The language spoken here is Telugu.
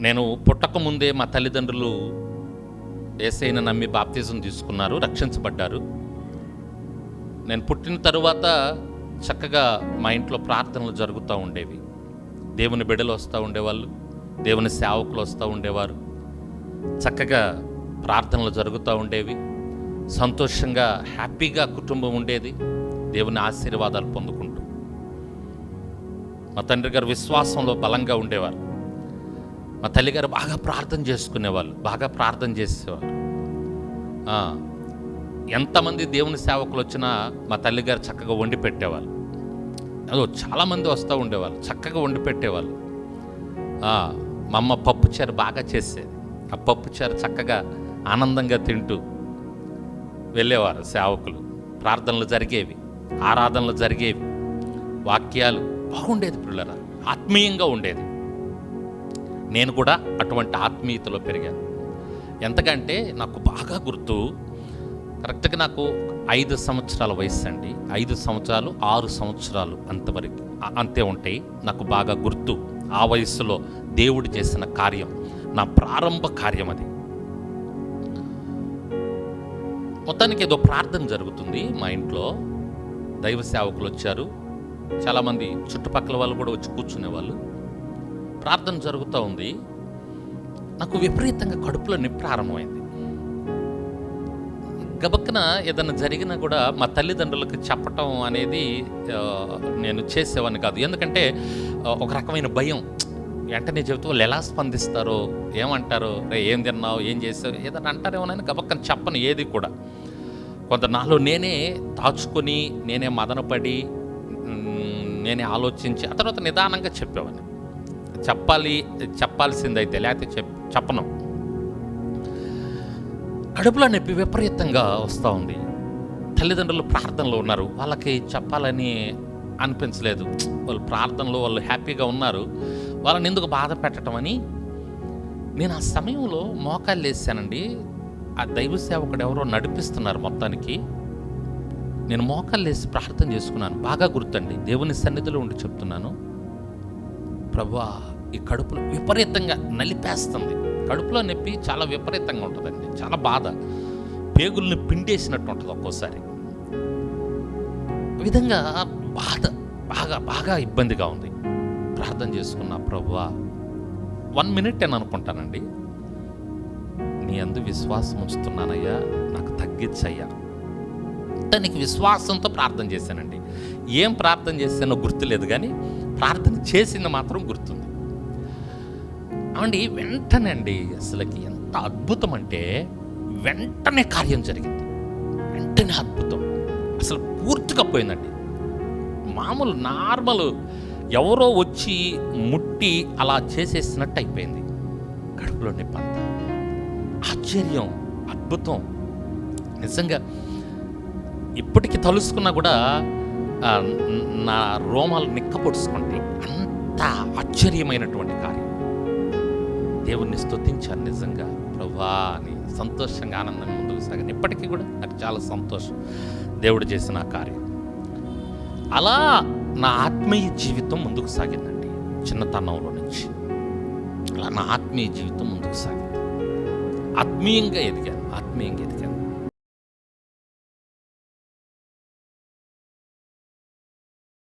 నేను పుట్టక ముందే మా తల్లిదండ్రులు ఏసైన నమ్మి బాప్తిజం తీసుకున్నారు రక్షించబడ్డారు. నేను పుట్టిన తరువాత చక్కగా మా ఇంట్లో ప్రార్థనలు జరుగుతూ ఉండేవి. దేవుని బిడలు వస్తూ ఉండేవాళ్ళు దేవుని సేవకులు వస్తూ ఉండేవారు. చక్కగా ప్రార్థనలు జరుగుతూ ఉండేవి. సంతోషంగా హ్యాపీగా కుటుంబం ఉండేది. దేవుని ఆశీర్వాదాలు పొందుకుంటూ. మా తండ్రి గారు విశ్వాసంలో బలంగా ఉండేవారు. మా తల్లిగారు బాగా ప్రార్థన చేసుకునేవాళ్ళు బాగా ప్రార్థన చేసేవారు ఎంతమంది దేవుని సేవకులు వచ్చినా మా తల్లిగారు చక్కగా వండి పెట్టేవాళ్ళు. అదో చాలామంది వస్తూ ఉండేవాళ్ళు చక్కగా వండి పెట్టేవాళ్ళు. మా అమ్మ పప్పుచారు బాగా చేసేది. ఆ పప్పుచారు చక్కగా ఆనందంగా తింటూ వెళ్ళేవారు సేవకులు. ప్రార్థనలు జరిగేవి ఆరాధనలు జరిగేవి వాక్యాలు బాగుండేది పిల్లరా ఆత్మీయంగా ఉండేది. నేను కూడా అటువంటి ఆత్మీయతలో పెరిగాను. ఎంతకంటే నాకు బాగా గుర్తు కరెక్ట్గా నాకు ఐదు సంవత్సరాల వయసు అండి ఐదు సంవత్సరాలు ఆరు సంవత్సరాలు అంతవరకు అంతే ఉంటాయి. నాకు బాగా గుర్తు ఆ వయస్సులో దేవుడు చేసిన కార్యం నా ప్రారంభ కార్యం అది. మొత్తానికి ఏదో ప్రార్థన జరుగుతుంది మా ఇంట్లో. దైవ సేవకులు వచ్చారు. చాలామంది చుట్టుపక్కల వాళ్ళు కూడా వచ్చి కూర్చునేవాళ్ళు. ప్రార్థన జరుగుతూ ఉంది. నాకు విపరీతంగా కడుపులో నొప్పి ప్రారంభమైంది. గబక్కన ఏదైనా జరిగినా కూడా మా తల్లిదండ్రులకు చెప్పటం అనేది నేను చేసేవాడిని కాదు. ఎందుకంటే ఒక రకమైన భయం. వెంటనే చెబుతూ వాళ్ళు ఎలా స్పందిస్తారో ఏమంటారు రే ఏం తిన్నావు? ఏం చేసావు? ఏదైనా అంటారేమోనని గబక్కన చెప్పను ఏది కూడా. కొంత నాలో నేనే దాచుకొని నేనే మదనపడి నేనే ఆలోచించి ఆ తర్వాత నిదానంగా చెప్పేవాడిని. చెప్పాలి చెప్పాల్సిందైతే లేకపోతే చెప్ చెప్పను. కడుపులో నొప్పి విపరీతంగా వస్తూ ఉంది. తల్లిదండ్రులు ప్రార్థనలో ఉన్నారు. వాళ్ళకి చెప్పాలని అనిపించలేదు. వాళ్ళు ప్రార్థనలో వాళ్ళు హ్యాపీగా ఉన్నారు. వాళ్ళని ఎందుకు బాధ పెట్టడం అని నేను ఆ సమయంలో మోకాళ్ళు వేసానండి ఆ దైవ సేవకుడు ఎవరో నడిపిస్తున్నారు మొత్తానికి. నేను మోకాళ్ళు వేసి ప్రార్థన చేసుకున్నాను. బాగా గుర్తండి. దేవుని సన్నిధిలో ఉండి చెప్తున్నాను. ప్రభా ఈ కడుపులో విపరీతంగా నలిపేస్తుంది. కడుపులో నొప్పి చాలా విపరీతంగా ఉంటుందండి. చాలా బాధ. పేగుల్ని పిండేసినట్టు ఉంటుంది ఒక్కోసారి. విధంగా బాధ బాగా బాగా ఇబ్బందిగా ఉంది. ప్రార్థన చేసుకున్న ప్రభువా వన్ మినిట్ అని అనుకుంటానండి. నీ అందు విశ్వాసం ఉంచుతున్నానయ్యా. నాకు తగ్గించయ్యా దానికి విశ్వాసంతో ప్రార్థన చేశానండి. ఏం ప్రార్థన చేశానో గుర్తులేదు కానీ ప్రార్థన చేసింది మాత్రం గుర్తుంది. అవండి వెంటనే అండి అసలుకి ఎంత అద్భుతం అంటే వెంటనే కార్యం జరిగింది. వెంటనే అద్భుతం. అసలు పూర్తిగా పోయిందండి. మామూలు నార్మల్ ఎవరో వచ్చి ముట్టి అలా చేసేసినట్టు అయిపోయింది. కడుపులో నొప్పి ఆశ్చర్యం అద్భుతం. నిజంగా ఇప్పటికి తలుసుకున్నా కూడా నా రోమాలు నిక్కపొడుచుకుంటాయి అంత ఆశ్చర్యమైనటువంటి కార్యం. దేవుణ్ణి స్తుతించాను నిజంగా. ప్రభా అని సంతోషంగా ఆనందంగా ముందుకు సాగాను. ఇప్పటికీ కూడా నాకు చాలా సంతోషం దేవుడు చేసిన కార్యం. అలా నా ఆత్మీయ జీవితం ముందుకు సాగిందండి. చిన్నతనంలో నుంచి. అలా నా ఆత్మీయ జీవితం ముందుకు సాగింది. ఆత్మీయంగా ఎదిగాను. ఆత్మీయంగా ఎదిగాను.